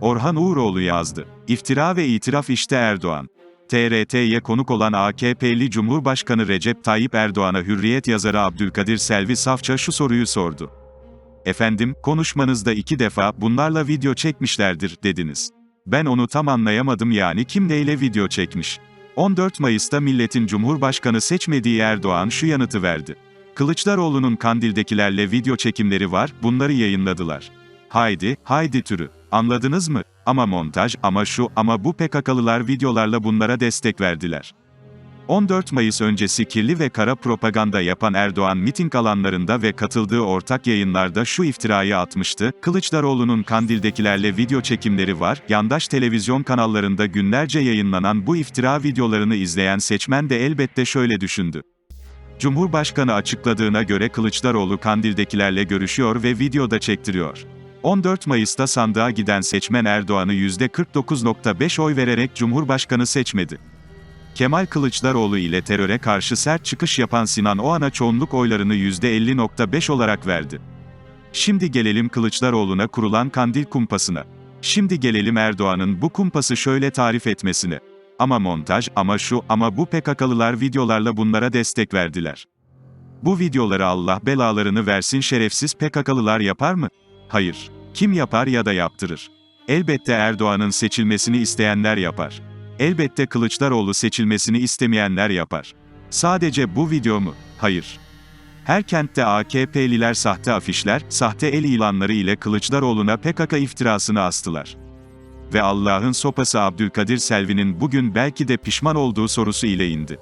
Orhan Uğuroğlu yazdı. İftira ve itiraf işte Erdoğan. TRT'ye konuk olan AKP'li Cumhurbaşkanı Recep Tayyip Erdoğan'a Hürriyet yazarı Abdülkadir Selvi Safça şu soruyu sordu. Efendim, konuşmanızda iki defa bunlarla video çekmişlerdir dediniz. Ben onu tam anlayamadım yani kim neyle video çekmiş. 14 Mayıs'ta milletin Cumhurbaşkanı seçmediği Erdoğan şu yanıtı verdi. Kılıçdaroğlu'nun Kandil'dekilerle video çekimleri var, bunları yayınladılar. Haydi, haydi türü. Anladınız mı? Ama montaj, ama şu, ama bu PKK'lılar videolarla bunlara destek verdiler. 14 Mayıs öncesi kirli ve kara propaganda yapan Erdoğan miting alanlarında ve katıldığı ortak yayınlarda şu iftirayı atmıştı, Kılıçdaroğlu'nun Kandil'dekilerle video çekimleri var, yandaş televizyon kanallarında günlerce yayınlanan bu iftira videolarını izleyen seçmen de elbette şöyle düşündü. Cumhurbaşkanı açıkladığına göre Kılıçdaroğlu Kandil'dekilerle görüşüyor ve videoda çektiriyor. 14 Mayıs'ta sandığa giden seçmen Erdoğan'ı %49.5 oy vererek Cumhurbaşkanı seçmedi. Kemal Kılıçdaroğlu ile teröre karşı sert çıkış yapan Sinan Oğan'a çoğunluk oylarını %50.5 olarak verdi. Şimdi gelelim Kılıçdaroğlu'na kurulan kandil kumpasına. Şimdi gelelim Erdoğan'ın bu kumpası şöyle tarif etmesine. Ama montaj, ama şu, ama bu PKK'lılar videolarla bunlara destek verdiler. Bu videoları Allah belalarını versin şerefsiz PKK'lılar yapar mı? Hayır. Kim yapar ya da yaptırır? Elbette Erdoğan'ın seçilmesini isteyenler yapar. Elbette Kılıçdaroğlu seçilmesini istemeyenler yapar. Sadece bu video mu? Hayır. Her kentte AKP'liler sahte afişler, sahte el ilanları ile Kılıçdaroğlu'na PKK iftirasını astılar. Ve Allah'ın sopası Abdülkadir Selvi'nin bugün belki de pişman olduğu sorusu ile indi.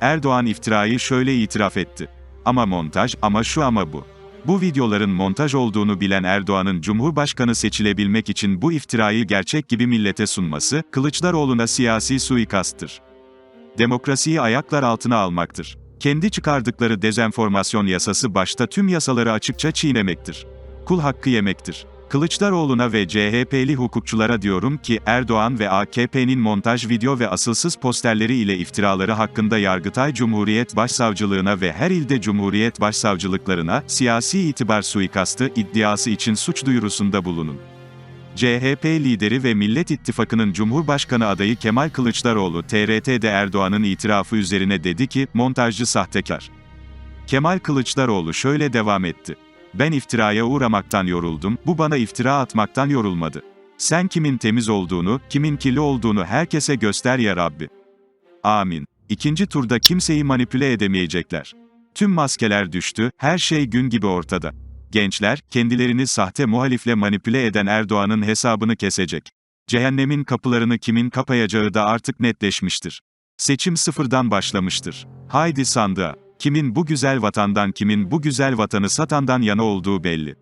Erdoğan iftirayı şöyle itiraf etti. Ama montaj, ama şu ama bu. Bu videoların montaj olduğunu bilen Erdoğan'ın Cumhurbaşkanı seçilebilmek için bu iftirayı gerçek gibi millete sunması, Kılıçdaroğlu'na siyasi suikasttır. Demokrasiyi ayaklar altına almaktır. Kendi çıkardıkları dezenformasyon yasası başta tüm yasaları açıkça çiğnemektir. Kul hakkı yemektir. Kılıçdaroğlu'na ve CHP'li hukukçulara diyorum ki, Erdoğan ve AKP'nin montaj video ve asılsız posterleri ile iftiraları hakkında Yargıtay Cumhuriyet Başsavcılığına ve her ilde Cumhuriyet Başsavcılıklarına, siyasi itibar suikastı iddiası için suç duyurusunda bulunun. CHP lideri ve Millet İttifakı'nın Cumhurbaşkanı adayı Kemal Kılıçdaroğlu TRT'de Erdoğan'ın itirafı üzerine dedi ki, montajcı sahtekar. Kemal Kılıçdaroğlu şöyle devam etti. Ben iftiraya uğramaktan yoruldum, bu bana iftira atmaktan yorulmadı. Sen kimin temiz olduğunu, kimin kirli olduğunu herkese göster ya Rabbi. Amin. İkinci turda kimseyi manipüle edemeyecekler. Tüm maskeler düştü, her şey gün gibi ortada. Gençler, kendilerini sahte muhalifle manipüle eden Erdoğan'ın hesabını kesecek. Cehennemin kapılarını kimin kapayacağı da artık netleşmiştir. Seçim sıfırdan başlamıştır. Haydi sandığa. Kimin bu güzel vatandan kimin bu güzel vatanı satandan yana olduğu belli.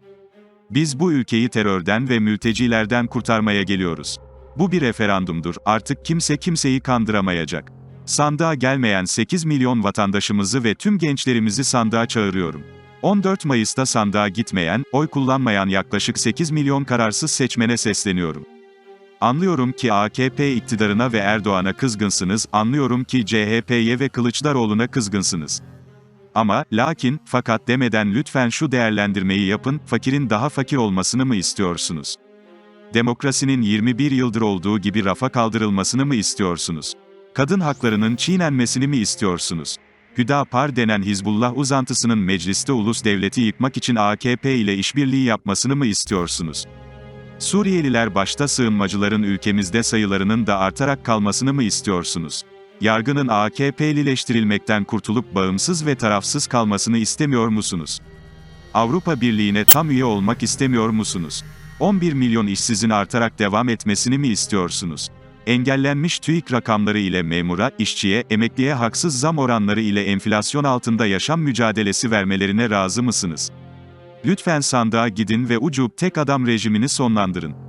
Biz bu ülkeyi terörden ve mültecilerden kurtarmaya geliyoruz. Bu bir referandumdur, artık kimse kimseyi kandıramayacak. Sandığa gelmeyen 8 milyon vatandaşımızı ve tüm gençlerimizi sandığa çağırıyorum. 14 Mayıs'ta sandığa gitmeyen, oy kullanmayan yaklaşık 8 milyon kararsız seçmene sesleniyorum. Anlıyorum ki AKP iktidarına ve Erdoğan'a kızgınsınız, anlıyorum ki CHP'ye ve Kılıçdaroğlu'na kızgınsınız. Ama, lakin, fakat demeden lütfen şu değerlendirmeyi yapın, fakirin daha fakir olmasını mı istiyorsunuz? Demokrasinin 21 yıldır olduğu gibi rafa kaldırılmasını mı istiyorsunuz? Kadın haklarının çiğnenmesini mi istiyorsunuz? Hüdapar denen Hizbullah uzantısının mecliste ulus devleti yıkmak için AKP ile işbirliği yapmasını mı istiyorsunuz? Suriyeliler başta sığınmacıların ülkemizde sayılarının da artarak kalmasını mı istiyorsunuz? Yargının AKP'lileştirilmekten kurtulup bağımsız ve tarafsız kalmasını istemiyor musunuz? Avrupa Birliği'ne tam üye olmak istemiyor musunuz? 11 milyon işsizin artarak devam etmesini mi istiyorsunuz? Engellenmiş TÜİK rakamları ile memura, işçiye, emekliye haksız zam oranları ile enflasyon altında yaşam mücadelesi vermelerine razı mısınız? Lütfen sandığa gidin ve ucub tek adam rejimini sonlandırın.